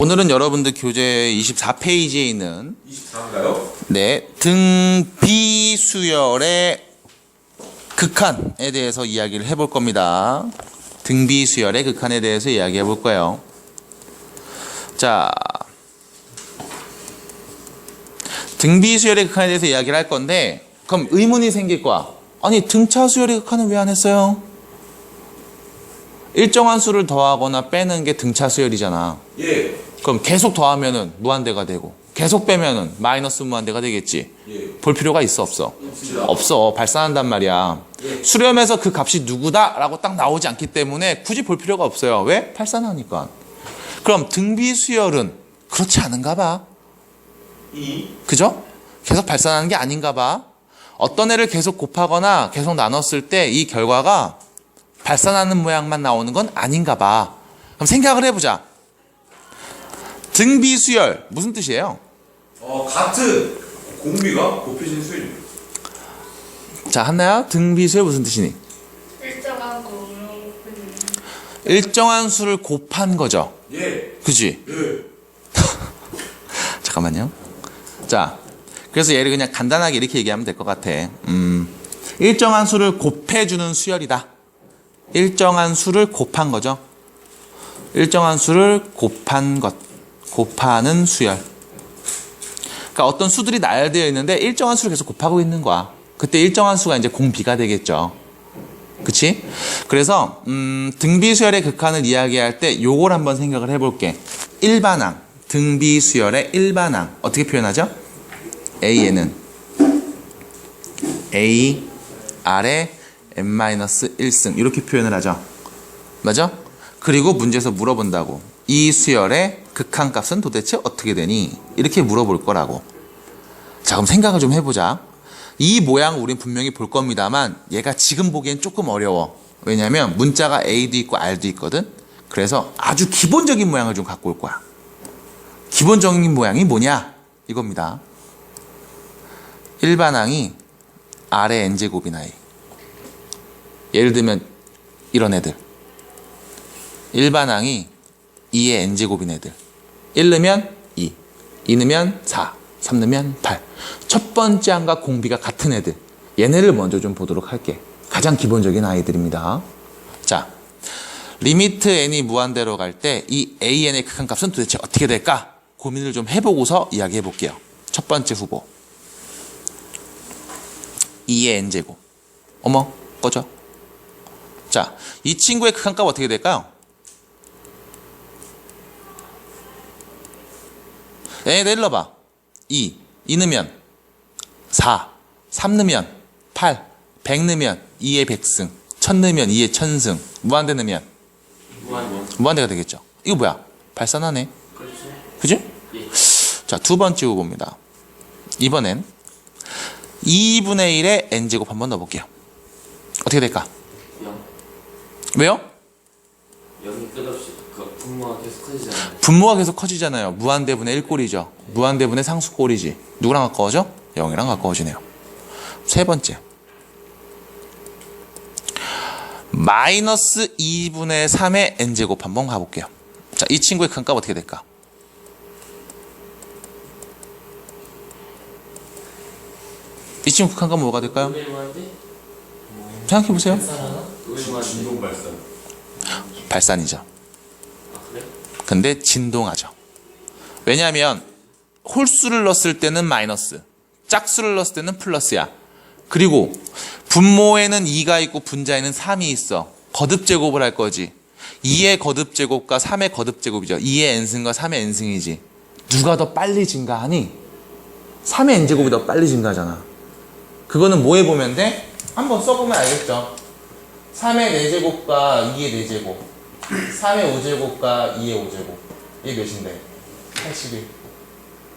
오늘은 여러분들 교재 24페이지에 있는 24인가요? 네, 등비수열의 극한에 대해서 이야기를 해볼 겁니다. 등비수열의 극한에 대해서 이야기해 볼 거예요. 자, 등비수열의 극한에 대해서 이야기를 할 건데, 그럼 의문이 생길 거야. 아니, 등차수열의 극한은 왜 안 했어요? 일정한 수를 더하거나 빼는 게 등차수열이잖아. 예. 그럼 계속 더하면은 무한대가 되고 계속 빼면은 마이너스 무한대가 되겠지. 예. 볼 필요가 있어 없어? 없습니다. 없어. 발산한단 말이야. 예. 수렴에서 그 값이 누구다라고 딱 나오지 않기 때문에 굳이 볼 필요가 없어요. 왜? 발산하니까. 그럼 등비 수열은 그렇지 않은가 봐. 이. 그죠? 계속 발산하는 게 아닌가 봐. 어떤 애를 계속 곱하거나 계속 나눴을 때 이 결과가 발산하는 모양만 나오는 건 아닌가 봐. 그럼 생각을 해보자. 등비수열 무슨 뜻이에요? 어, 같은 공비가 곱해진 수입니다. 자, 한나야 등비수열 무슨 뜻이니? 일정한 공룡 일정한 수를 곱한 거죠. 예. 그지? 예. 잠깐만요. 자, 그래서 얘를 그냥 간단하게 이렇게 얘기하면 될 것 같아. 음, 일정한 수를 곱해주는 수열이다. 일정한 수를 곱한 거죠. 일정한 수를 곱한 것. 곱하는 수열. 그러니까 어떤 수들이 나열되어 있는데 일정한 수를 계속 곱하고 있는 거야. 그때 일정한 수가 이제 공비가 되겠죠. 그치? 그래서 음, 등비수열의 극한을 이야기할 때 요걸 한번 생각을 해볼게. 일반항, 등비수열의 일반항 어떻게 표현하죠? A에는 A 아래 n-1승 이렇게 표현을 하죠. 맞아? 그리고 문제에서 물어본다고. 이 수열의 극한값은 도대체 어떻게 되니? 이렇게 물어볼 거라고. 자, 그럼 생각을 좀 해보자. 이 모양 우린 분명히 볼 겁니다만 얘가 지금 보기엔 조금 어려워. 왜냐면 문자가 A도 있고 R도 있거든. 그래서 아주 기본적인 모양을 좀 갖고 올 거야. 기본적인 모양이 뭐냐? 이겁니다. 일반항이 R의 n제곱이나 A. 예를 들면 이런 애들. 일반항이 2의 n제곱인 애들. 1 넣으면 2, 2 넣으면 4, 3 넣으면 8. 첫 번째 항과 공비가 같은 애들. 얘네를 먼저 좀 보도록 할게. 가장 기본적인 아이들입니다. 자, 리미트 n이 무한대로 갈 때 이 an의 극한값은 도대체 어떻게 될까? 고민을 좀 해보고서 이야기해 볼게요. 첫 번째 후보. 2의 n제곱. 어머, 꺼져. 자, 이 친구의 극한값 어떻게 될까요? 에 내려봐. 2. 2 넣으면 4. 3 넣으면 8. 100 넣으면 2의 100승. 1000 넣으면 2의 1000승. 무한대 넣으면 무한원 무한대가 되겠죠. 이거 뭐야? 발산하네. 그렇죠 그지? 예. 자, 두 번째 후보입니다. 이번엔 2분의 1의 n제곱 한번 넣어볼게요. 어떻게 될까? 0 왜요? 0이 끝없이 그 분모가 계속 커지잖아요 분모가 계속 커지잖아요. 무한대분의 1꼴이죠. 무한대분의 상수꼴이지. 누구랑 가까워져? 0이랑 가까워지네요. 세 번째. 마이너스 2분의 3의 n제곱 한번 가볼게요. 자, 이 친구의 큰값 어떻게 될까? 이 친구 큰값 뭐가 될까요? 생각해보세요. 진동 발산. 발산이죠. 근데 진동하죠. 왜냐하면 홀수를 넣었을 때는 마이너스, 짝수를 넣었을 때는 플러스야. 그리고 분모에는 2가 있고 분자에는 3이 있어. 거듭 제곱을 할 거지. 2의 거듭 제곱과 3의 거듭 제곱이죠. 2의 n승과 3의 n승이지. 누가 더 빨리 증가하니? 3의 n제곱이 더 빨리 증가하잖아. 그거는 뭐 해보면 돼? 한번 써보면 알겠죠. 3의 4제곱과 2의 4제곱. 3의 5제곱과 2의 5제곱. 이게 몇인데? 81.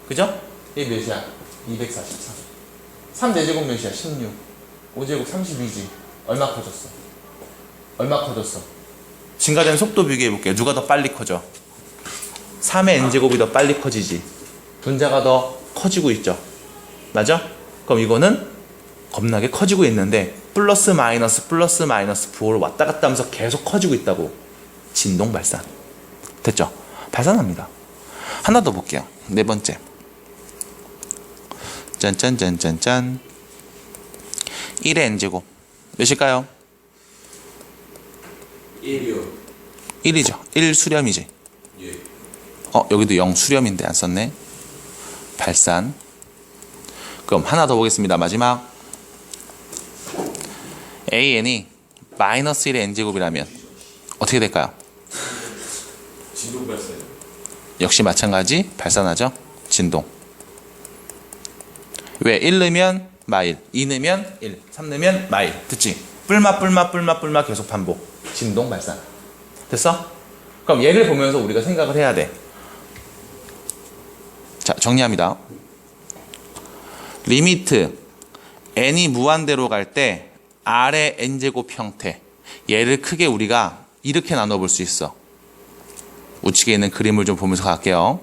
그죠? 이게 몇이야? 243. 3 4제곱 몇이야? 16. 5제곱 32지. 얼마 커졌어? 얼마 커졌어? 증가되는 속도 비교해 볼게요. 누가 더 빨리 커져? 3의 n제곱이 더 빨리 커지지. 분자가 더 커지고 있죠. 맞아? 그럼 이거는 겁나게 커지고 있는데 플러스 마이너스 플러스 마이너스 부호를 왔다 갔다 하면서 계속 커지고 있다고 진동 발산 됐죠? 발산합니다 하나 더 볼게요. 네 번째. 짠짠짠짠짠. 1의 n제곱. 몇일까요? 1이요. 1이죠. 1 수렴이지. 예. 어, 여기도 0 수렴인데 안 썼네. 발산. 그럼 하나 더 보겠습니다. 마지막. an이 마이너스 1의 n제곱이라면 어떻게 될까요? 진동 발사요. 역시 마찬가지 발산하죠. 진동. 왜? 1 넣으면 마일, 2 넣으면 1, 3 넣으면 마일. 듣지? 뿔맛 뿔맛 뿔맛 뿔맛 계속 반복. 진동 발산. 됐어? 그럼 얘를 보면서 우리가 생각을 해야 돼. 자, 정리합니다. 리미트 n이 무한대로 갈때 r의 n제곱 형태 얘를 크게 우리가 이렇게 나눠볼 수 있어. 우측에 있는 그림을 좀 보면서 갈게요.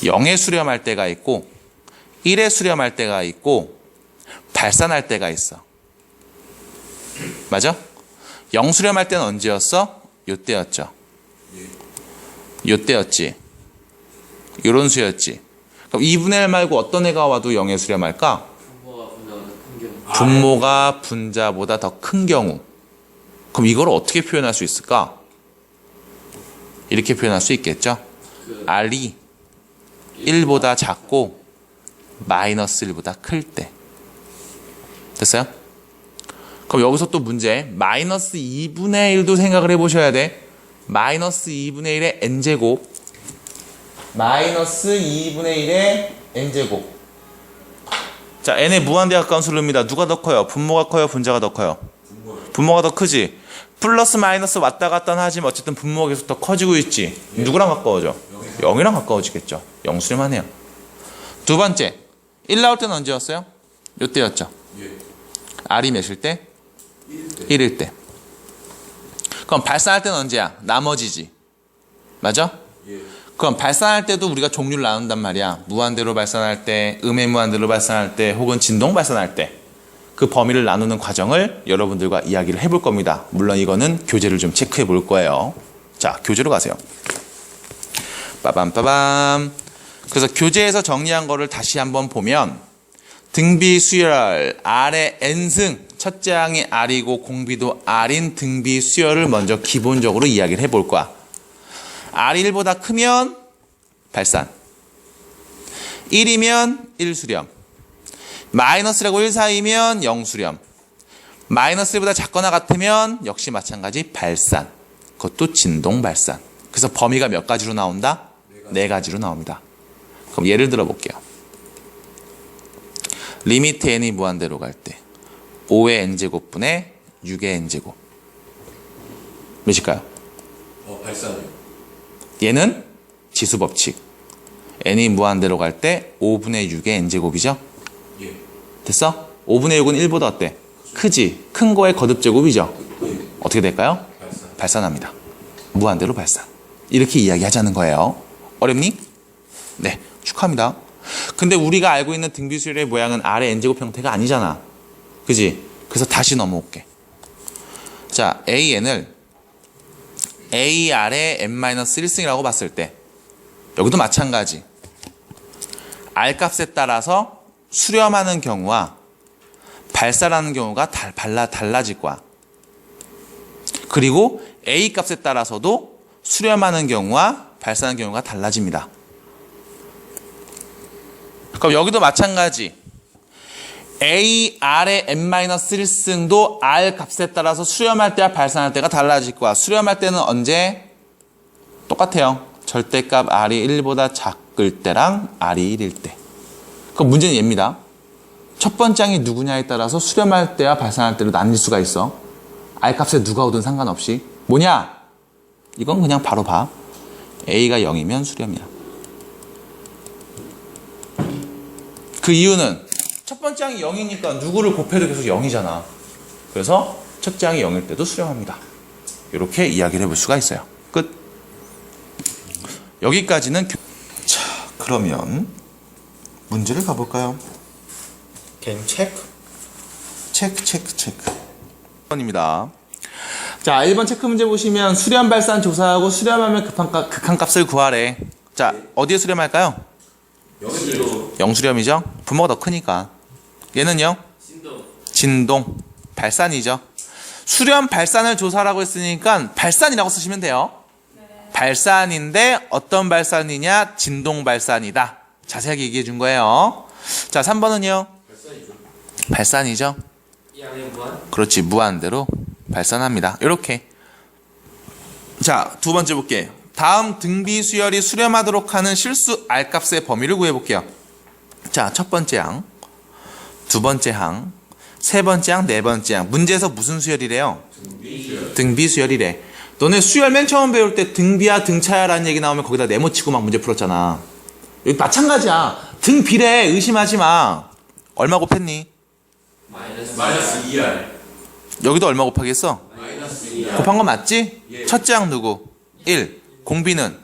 0에 수렴할 때가 있고 1에 수렴할 때가 있고 발산할 때가 있어. 맞아? 0 수렴할 때는 언제였어? 요때였죠. 요때였지. 요런 수였지. 그럼 2분의 1 말고 어떤 애가 와도 0에 수렴할까? 분모가 분자보다 더큰 경우. 그럼 이걸 어떻게 표현할 수 있을까? 이렇게 표현할 수 있겠죠? 그 R이 1보다 작고 마이너스 1보다 클 때. 됐어요? 그럼 여기서 또 문제. 마이너스 2분의 1도 생각을 해보셔야 돼. 마이너스 2분의 1의 n제곱. 마이너스 2분의 1의 n제곱. 자, n의 무한대 가까운 수입니다. 누가 더 커요? 분모가 커요? 분자가 더 커요? 분모가 더 크지. 플러스 마이너스 왔다 갔다 하지만 어쨌든 분모가 계속 더 커지고 있지. 누구랑 가까워져? 0이랑 가까워지겠죠. 0 수렴하네요. 두 번째. 1 나올 때는 언제였어요? 요때였죠. 예. R이 몇일 때? 1일 때. 1일 때. 그럼 발산할 때는 언제야? 나머지지. 맞아? 예. 그럼 발산할 때도 우리가 종류를 나눈단 말이야. 무한대로 발산할 때, 음의 무한대로 발산할 때, 혹은 진동 발산할 때. 그 범위를 나누는 과정을 여러분들과 이야기를 해볼 겁니다. 물론 이거는 교재를 좀 체크해 볼 거예요. 자, 교재로 가세요. 빠밤빠밤. 그래서 교재에서 정리한 거를 다시 한번 보면 등비 수열 R의 n승 첫째 항이 R이고 공비도 R인 등비 수열을 먼저 기본적으로 이야기를 해볼 거야. R이 1보다 크면 발산. 1이면 1 수렴. 마이너스라고 1 사이면 0 수렴. 마이너스 1보다 작거나 같으면 역시 마찬가지 발산. 그것도 진동 발산. 그래서 범위가 몇 가지로 나온다? 네 가지 로 나옵니다. 그럼 예를 들어 볼게요. 리미트 n이 무한대로 갈 때 5의 n제곱분의 6의 n제곱 몇일까요? 어, 발사요. 얘는 지수 법칙. n이 무한대로 갈 때 5분의 6의 n제곱이죠? 예. 됐어? 5분의 6은 1보다 어때? 크지? 큰 거의 거듭제곱이죠? 어떻게 될까요? 발사. 발산 합니다. 무한대로 발산. 이렇게 이야기하자는 거예요. 어렵니? 네, 축하합니다. 근데 우리가 알고 있는 등비수열의 모양은 R의 n제곱 형태가 아니잖아. 그지? 그래서 다시 넘어올게. 자, AN을 AR의 n-1승이라고 봤을 때 여기도 마찬가지. R 값에 따라서 수렴하는 경우와 발산하는 경우가 달, 발라, 달라질 거야. 그리고 A 값에 따라서도 수렴하는 경우와 발산하는 경우가 달라집니다. 그럼 여기도 마찬가지. A, R의 n-1승도 R 값에 따라서 수렴할 때와 발산할 때가 달라질 거야. 수렴할 때는 언제? 똑같아요. 절대값 R이 1보다 작을 때랑 R이 1일 때. 그럼 문제는 얘입니다. 첫 번째 항이 누구냐에 따라서 수렴할 때와 발산할 때로 나뉠 수가 있어. R 값에 누가 오든 상관없이. 뭐냐? 이건 그냥 바로 봐. A가 0이면 수렴이야. 그 이유는 첫 번째 항이 0이니까 누구를 곱해도 계속 0이잖아. 그래서 첫째 항이 0일 때도 수렴합니다. 이렇게 이야기를 해볼 수가 있어요. 끝. 여기까지는 교... 자, 그러면 문제를 가볼까요? 게임 체크. 체크, 체크, 체크. 1번입니다. 자, 1번 체크 문제 보시면 수렴 발산 조사하고 수렴하면 급한 값, 극한 값을 구하래. 자, 자, 어디에 수렴할까요? 영수렴이죠. 분모가 더 크니까. 얘는요? 신동. 진동, 발산이죠. 수렴 발산을 조사라고 했으니까 발산이라고 쓰시면 돼요. 발산인데 어떤 발산이냐? 진동 발산이다. 자세하게 얘기해 준 거예요. 자, 3번은요? 발산이죠. 발산이죠. 무한. 그렇지, 무한대로 발산합니다. 이렇게. 자, 두 번째 볼게요. 다음 등비 수열이 수렴하도록 하는 실수 R값의 범위를 구해볼게요. 자, 첫 번째 항, 두 번째 항, 세 번째 항, 네 번째 항. 문제에서 무슨 수열이래요? 등비. 등비 수열이래. 너네 수열 맨 처음 배울 때 등비야 등차야라는 얘기 나오면 거기다 네모 치고 막 문제 풀었잖아. 여기 마찬가지야. 등비래 의심하지 마. 얼마 곱했니? 마이너스. 마이너스 2R. 여기도 얼마 곱하겠어? 마이너스 2R. 곱한 건 맞지? 예. 첫째 항 누구? 1. 공비는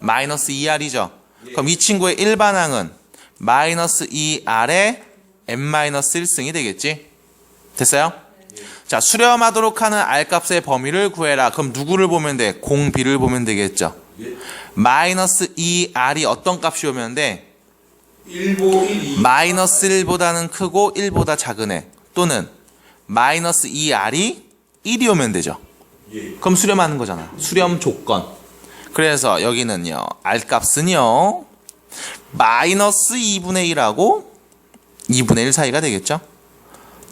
마이너스 2R이죠. 그럼 이 친구의 일반항은 마이너스 2R에 n-1승이 되겠지? 됐어요? 자, 수렴하도록 하는 R값의 범위를 구해라. 그럼 누구를 보면 돼? 공비를 보면 되겠죠. 예. 마이너스 2R이 어떤 값이 오면 돼? 1보 1, 2. 마이너스 1보다는 크고 1보다 작은 애. 또는 마이너스 2R이 1이 오면 되죠. 예. 그럼 수렴하는 거잖아. 수렴 조건. 그래서 여기는요. R 값은요. 마이너스 2분의 1하고 2분의 1 사이가 되겠죠.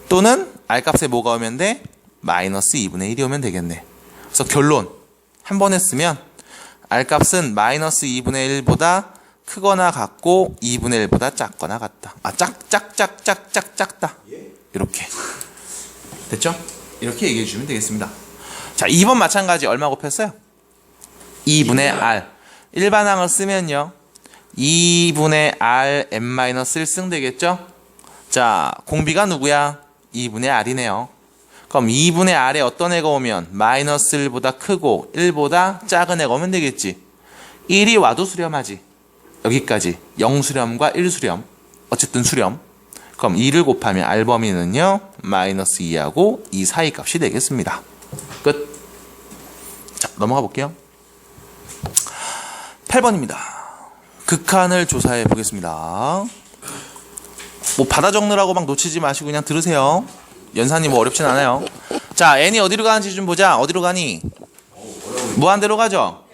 또는 R 값에 뭐가 오면 돼? 마이너스 2분의 1이 오면 되겠네. 그래서 결론. 한 번 했으면 R 값은 마이너스 2분의 1보다 크거나 같고 2분의 1보다 작거나 같다. 아, 짝, 짝, 짝, 짝, 짝, 작다. 예. 이렇게. 됐죠? 이렇게 얘기해 주시면 되겠습니다. 자, 2번 마찬가지 얼마 곱했어요? 2분의 R. 일반항을 쓰면요. 2분의 R n-1 승 되겠죠? 자, 공비가 누구야? 2분의 R이네요. 그럼 2분의 R에 어떤 애가 오면 마이너스 1보다 크고 1보다 작은 애가 오면 되겠지. 1이 와도 수렴하지. 여기까지 0수렴과 1수렴. 어쨌든 수렴. 그럼 2를 곱하면 R 범위는요. 마이너스 2하고 2 사이 값이 되겠습니다. 끝. 자, 넘어가 볼게요. 8번입니다. 극한을 조사해 보겠습니다. 뭐 받아 적느라고 막 놓치지 마시고 그냥 들으세요. 연산이 뭐 어렵진 않아요. 자, n이 어디로 가는지 좀 보자. 어디로 가니? 무한대로 가죠?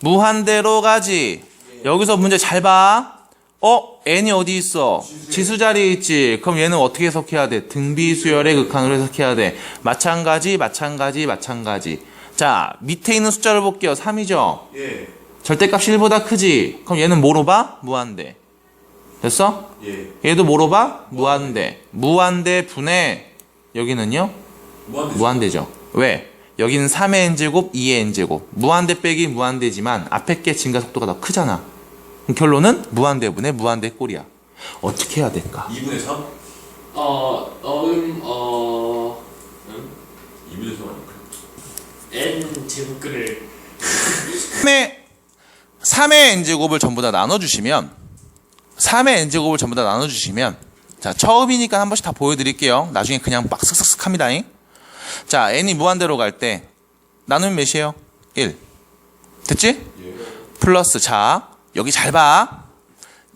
무한대로 가지. 여기서 문제 잘 봐. 어? n이 어디 있어? 지수 자리에 있지. 그럼 얘는 어떻게 해석해야 돼? 등비수열의 극한으로 해석해야 돼. 마찬가지, 마찬가지, 마찬가지. 자, 밑에 있는 숫자를 볼게요. 3이죠? 예. 절대값 1보다 크지. 그럼 얘는 뭐로 봐? 무한대. 됐어? 예. 얘도 뭐로 봐? 무한대. 무한대 분의 여기는요? 무한대. 무한대죠. 왜? 여기는 3의 n제곱, 2의 n제곱. 무한대 빼기 무한대지만 앞에 게 증가 속도가 더 크잖아. 그럼 결론은 무한대분의 무한대 꼴이야. 어떻게 해야 될까? 2분의 3? 어, 어, 음, 어, 음, 2분의 3 아닐까? n 제곱근을 3의, 3의 n제곱을 전부 다 나눠주시면 3의 n제곱을 전부 다 나눠주시면 자 처음이니까 한 번씩 다 보여드릴게요 나중에 그냥 막 슥슥슥 합니다 자 n이 무한대로 갈 때 나누면 몇이에요? 1 됐지? 예. 플러스 자 여기 잘 봐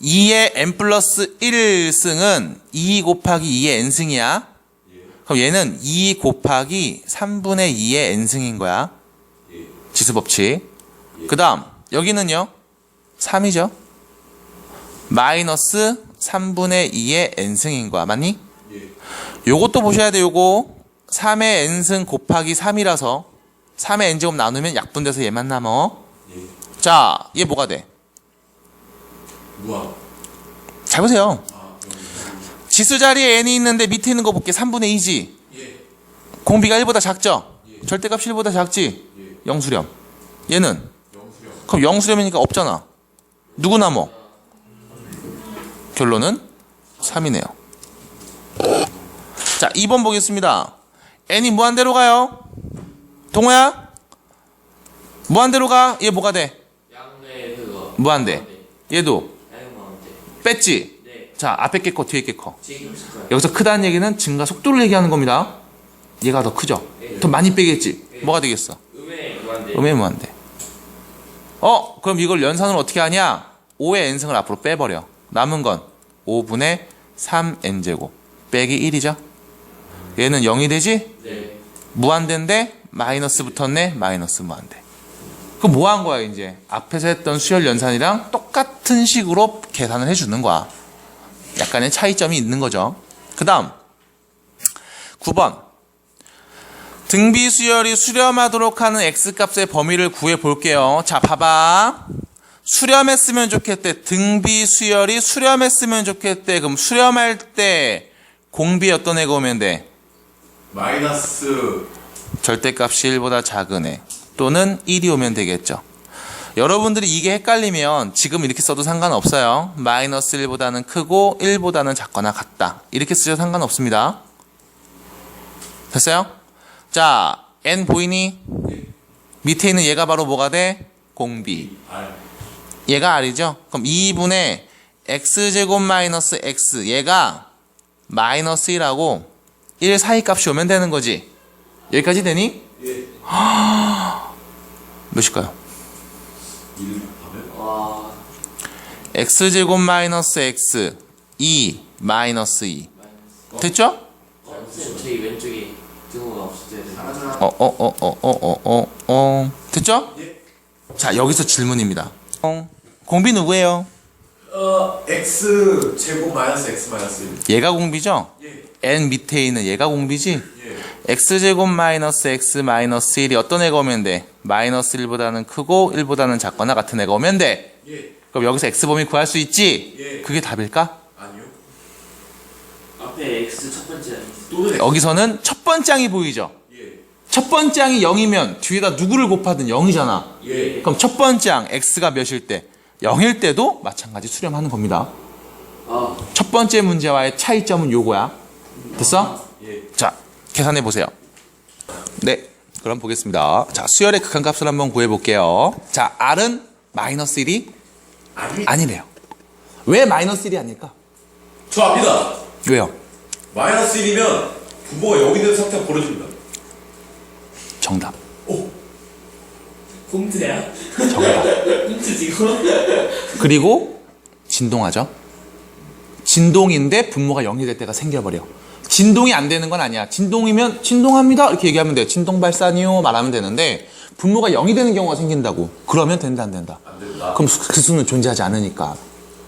2의 n 플러스 1승은 2 곱하기 2의 n승이야 그럼 얘는 2 곱하기 3분의 2의 n승인 거야 예. 지수 법칙 그 다음 여기는요 3이죠 마이너스 3분의 2의 n승인 거야 맞니? 예. 요것도 보셔야 돼 요거 3의 n승 곱하기 3이라서 3의 n제곱 나누면 약분돼서 얘만 남어 예. 자 얘 뭐가 돼? 무한. 잘 보세요 아. 지수 자리에 n이 있는데 밑에 있는 거 볼게 3분의 2지 예. 공비가 1보다 작죠? 예. 절대값 1보다 작지? 예. 영수렴 얘는 영수령. 그럼 영수렴이니까 없잖아 누구 남어? 결론은 3이네요. 자 2번 보겠습니다. N이 무한대로 가요. 동호야 무한대로 가 얘 뭐가 돼? 무한대. 얘도. 뺐지? 네. 자 앞에 게 커 뒤에 게커. 제곱 스퀘어 여기서 크다는 얘기는 증가 속도를 얘기하는 겁니다. 얘가 더 크죠? 더 많이 빼겠지? 뭐가 되겠어? 음의 무한대. 어, 그럼 이걸 연산으로 어떻게 하냐? 5의 n승을 앞으로 빼버려. 남은 건 5분의 3n제곱 빼기 1이죠. 얘는 0이 되지? 네. 무한대인데 마이너스 붙었네? 마이너스 무한대. 그럼 뭐한 거야, 이제? 앞에서 했던 수열 연산이랑 똑같은 식으로 계산을 해주는 거야. 약간의 차이점이 있는 거죠. 그 다음, 9번. 등비 수열이 수렴하도록 하는 x값의 범위를 구해 볼게요. 자, 봐봐. 수렴했으면 좋겠대. 등비 수열이 수렴했으면 좋겠대. 그럼 수렴할 때 공비 어떤 애가 오면 돼? 마이너스 절대값이 1보다 작은 애 또는 1이 오면 되겠죠. 여러분들이 이게 헷갈리면 지금 이렇게 써도 상관없어요. 마이너스 1보다는 크고 1보다는 작거나 같다. 이렇게 쓰셔도 상관없습니다. 됐어요? 자, n 보이니? 밑에 있는 얘가 바로 뭐가 돼? 공비. 얘가 R이죠? 그럼 2분의 x제곱 마이너스 x 얘가 마이너스 1하고 1 사이 값이 오면 되는 거지. 여기까지 되니? 예. 몇일까요? 1. x제곱 마이너스 x 2 마이너스 2 어? 됐죠? 어, 저희 왼쪽에 등호가 없을 때 어어어어어어어 됐죠? 예. 자 여기서 질문입니다. 어. 공비 누구예요? 어 x 제곱 마이너스 x 마이너스 1 얘가 공비죠? 예. n 밑에 있는 얘가 공비지? 예. x제곱 마이너스 x 마이너스 1이 어떤 애가 오면 돼? 마이너스 1보다는 크고 1보다는 작거나 같은 애가 오면 돼 예. 그럼 여기서 x 범위 구할 수 있지? 예. 그게 답일까? 아니요. 앞에 X 첫 번째 아니었어. 또는 여기서는 첫 번째 항이 보이죠? 예. 첫 번째 항이 0이면 뒤에다 누구를 곱하든 0이잖아. 예. 그럼 첫 번째 항 x가 몇일 때? 0일 때도 마찬가지 수렴하는 겁니다. 아. 첫 번째 문제와의 차이점은 요거야. 됐어? 예. 자, 계산해 보세요. 네. 그럼 보겠습니다. 자, 수열의 극한값을 한번 구해 볼게요. 자, r은 마이너스 1이 아니. 아니래요. 왜 마이너스 1이 아닐까? 저 압니다. 왜요? 마이너스 1이면 분모가 여기 있는 상태가 벌어집니다. 정답. 오. 홈트야? 정답. 홈트 지금? 그리고 진동하죠. 진동인데 분모가 0이 될 때가 생겨버려. 진동이 안 되는 건 아니야. 진동이면 진동합니다 이렇게 얘기하면 돼. 진동 발산이요 말하면 되는데 분모가 0이 되는 경우가 생긴다고. 그러면 된다 안 된다. 안 된다. 그럼 수- 그 수는 존재하지 않으니까.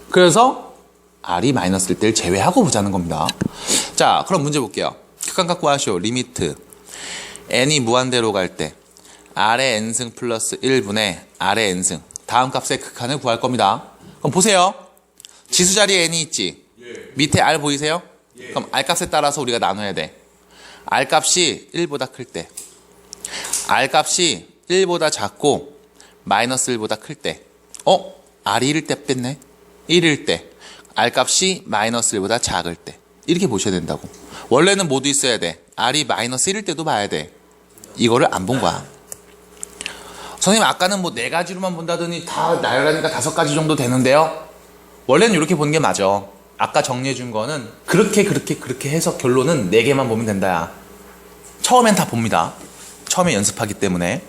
그래서 r이 마이너스일 때를 제외하고 보자는 겁니다. 자, 그럼 문제 볼게요. 극한 갖고 하시오. 리미트 n이 무한대로 갈 때 r의 n승 플러스 1분의 r의 n승 다음 값의 극한을 구할 겁니다. 그럼 보세요. 지수 자리에 n이 있지. 예. 밑에 r 보이세요? 예. 그럼 r 값에 따라서 우리가 나눠야 돼. r 값이 1보다 클 때, r 값이 1보다 작고 마이너스 1보다 클 때, 어? r이 1일 때 뺐네? 1일 때, r 값이 마이너스 1보다 작을 때 이렇게 보셔야 된다고. 원래는 모두 있어야 돼. r이 마이너스 1일 때도 봐야 돼. 이거를 안 본 거야. 선생님 아까는 뭐 네 가지로만 본다더니 다 나열하니까 다섯 가지 정도 되는데요. 원래는 이렇게 보는 게 맞아. 아까 정리해 준 거는 그렇게 그렇게 그렇게 해서 결론은 네 개만 보면 된다야. 처음엔 다 봅니다. 처음에 연습하기 때문에.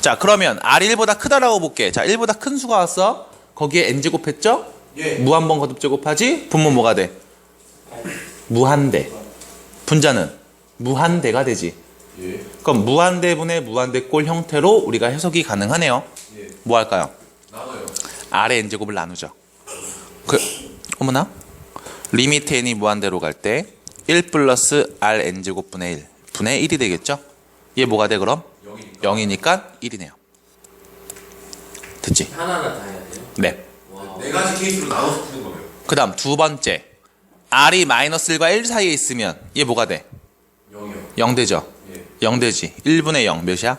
자, 그러면 R이 1보다 크다라고 볼게. 자, 1보다 큰 수가 왔어. 거기에 n제곱 했죠? 예. 무한번 거듭 제곱하지? 분모 뭐가 돼? 무한대. 분자는 무한대가 되지. 예. 그럼 무한대분의 무한대꼴 형태로 우리가 해석이 가능하네요. 예. 뭐 할까요? 나눠요. R의 n제곱을 나누죠. 그, 어머나? 리미트 n이 무한대로 갈 때 1 플러스 R n제곱 분의 1 분의 1이 되겠죠? 얘 뭐가 돼 그럼? 0이니까. 0이니까 1이네요. 됐지? 하나하나 다 해야 돼요? 네. 와. 네 가지 케이스로 나눠서 푸는 거예요. 그 다음 두 번째. R이 마이너스 1과 1 사이에 있으면 얘 뭐가 돼? 0이요. 0 되죠? 예. 0 되지. 1분의 0 몇이야?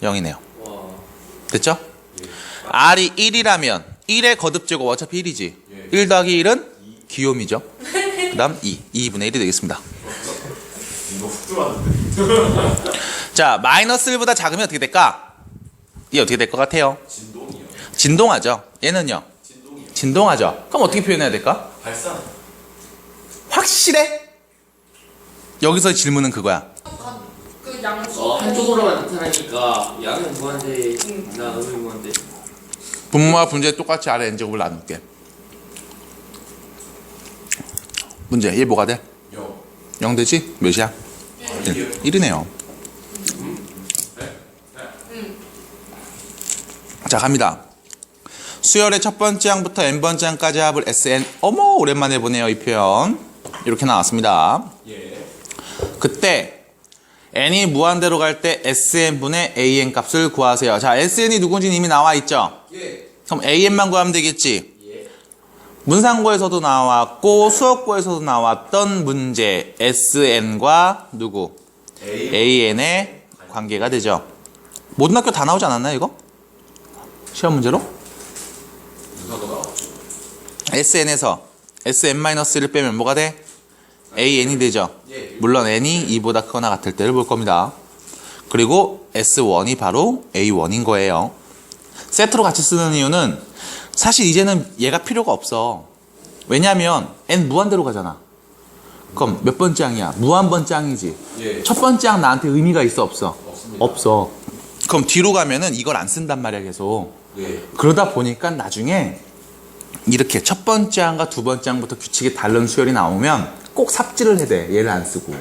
0이네요. 0이네요. 와. 됐죠? R이 1이라면 1의 거듭제곱 어차피 1이지. 예. 1 더하기 1은 기호미죠. 그 다음 2. 2분의 1이 되겠습니다. 자, 마이너스 1보다 작으면 어떻게 될까? 이 어떻게 될 것 같아요? 진동이요. 진동하죠. 얘는요? 진동이요. 진동하죠. 그럼 어떻게 표현해야 될까? 발산. 확실해? 여기서 질문은 그거야. 그 양수 어, 한쪽으로만 나타나니까 양은 무한대, 나 음이 무한대. 분모와 분제 똑같이 아래 n제곱을 나눌게. 문제 1 뭐가 돼? 0 0 되지? 몇이야? 1. 1이네요. 자, 갑니다. 수열의 첫 번째 항부터 n번째 항까지 합을 SN. 어머, 오랜만에 보네요, 이 표현. 이렇게 나왔습니다. 예 그때 n이 무한대로 갈 때 SN분의 AN 값을 구하세요. 자, SN이 누군지 이미 나와 있죠? 예. 그럼 AN만 구하면 되겠지? 예. 문상고에서도 나왔고 수업고에서도 나왔던 문제 SN과 누구? A AN의 관계가 되죠. 모든 학교 다 나오지 않았나요, 이거? 시험 문제로? SN에서 SN-1을 빼면 뭐가 돼? AN이 되죠. 예. 물론 N이 2보다 크거나 같을 때를 볼 겁니다. 그리고 S1이 바로 A1인 거예요. 세트로 같이 쓰는 이유는 사실 이제는 얘가 필요가 없어. 왜냐면 N 무한대로 가잖아. 그럼 몇 번째 항이야? 무한번째 항이지. 예. 첫 번째 항 나한테 의미가 있어 없어? 없습니다. 없어. 그럼 뒤로 가면은 이걸 안 쓴단 말이야 계속. 예. 그러다 보니까 나중에 이렇게 첫 번째 항과 두 번째 항부터 규칙이 다른 수열이 나오면 꼭 삽질을 해대 얘를 안 쓰고.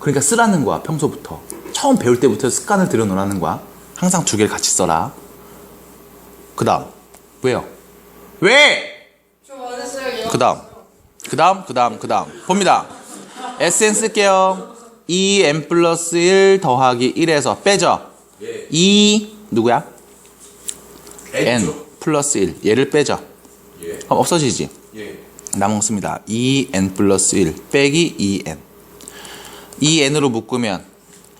그러니까 쓰라는 거야 평소부터. 처음 배울 때부터 습관을 들여놓으라는 거야. 항상 두 개를 같이 써라. 그 다음. 왜요? 왜? 그 다음. 그 다음 그 다음 그 다음. 봅니다. SN 쓸게요. 2n 플러스 1 더하기 1에서 빼죠? 예. 2 누구야? n? 플러스 1 얘를 빼죠? 예. 그럼 없어지지 예. 남았습니다 2n 플러스 1 빼기 2n 2n으로 묶으면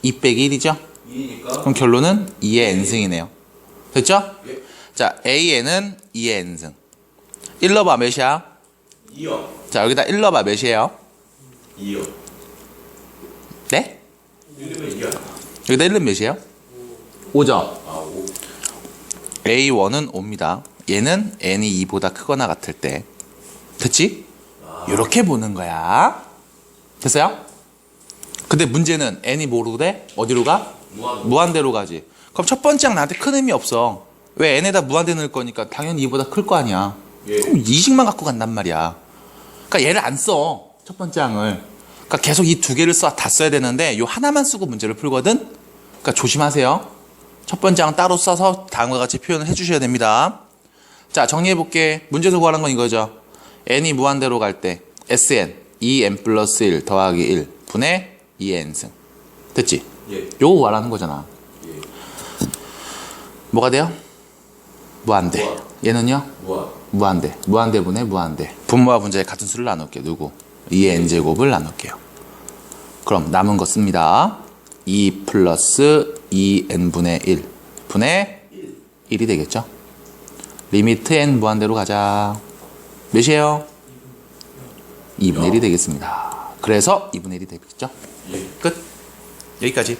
2 빼기 1이죠 2니까 그럼 결론은 2의 n승이네요 됐죠? 예. 자 a는 2의 n승 1 넣어봐 몇이야? 2요 자 여기다 1 넣어봐 몇이에요? 2요 네? 1이면 2야 여기다 1은 몇이에요? 5죠 아 5 A1은 5입니다. 얘는 n이 2보다 크거나 같을 때. 됐지? 이렇게 보는 거야. 됐어요? 근데 문제는 n이 뭐로 돼? 어디로 가? 무한 무한대로 가지. 그럼 첫 번째 항 나한테 큰 의미 없어. 왜 n에다 무한대 넣을 거니까 당연히 2보다 클 거 아니야. 예. 그럼 이식만 갖고 간단 말이야. 그러니까 얘를 안 써. 첫 번째 항을. 그러니까 계속 이 두 개를 써, 다 써야 되는데 요 하나만 쓰고 문제를 풀거든. 그러니까 조심하세요. 첫 번째 항 따로 써서 다음과 같이 표현을 해 주셔야 됩니다. 자 정리해 볼게. 문제에서 구하는 건 이거죠. N이 무한대로 갈 때 sn 2n 플러스 1 더하기 1 분의 2n승. 됐지? 예. 요거 구하라는 거잖아. 예. 뭐가 돼요? 무한대. 무한. 얘는요? 무한 무한대. 무한대분의 무한대. 분모와 분자의 같은 수를 나눌게요. 누구? 2의 n제곱을 나눌게요. 그럼 남은 거 씁니다. 2 플러스 2n분의 1 분의 1이 되겠죠? 리미트 n 무한대로 가자. 몇이에요? 2분의 1이 되겠습니다. 그래서 2분의 1이 되겠죠? 예. 끝. 여기까지.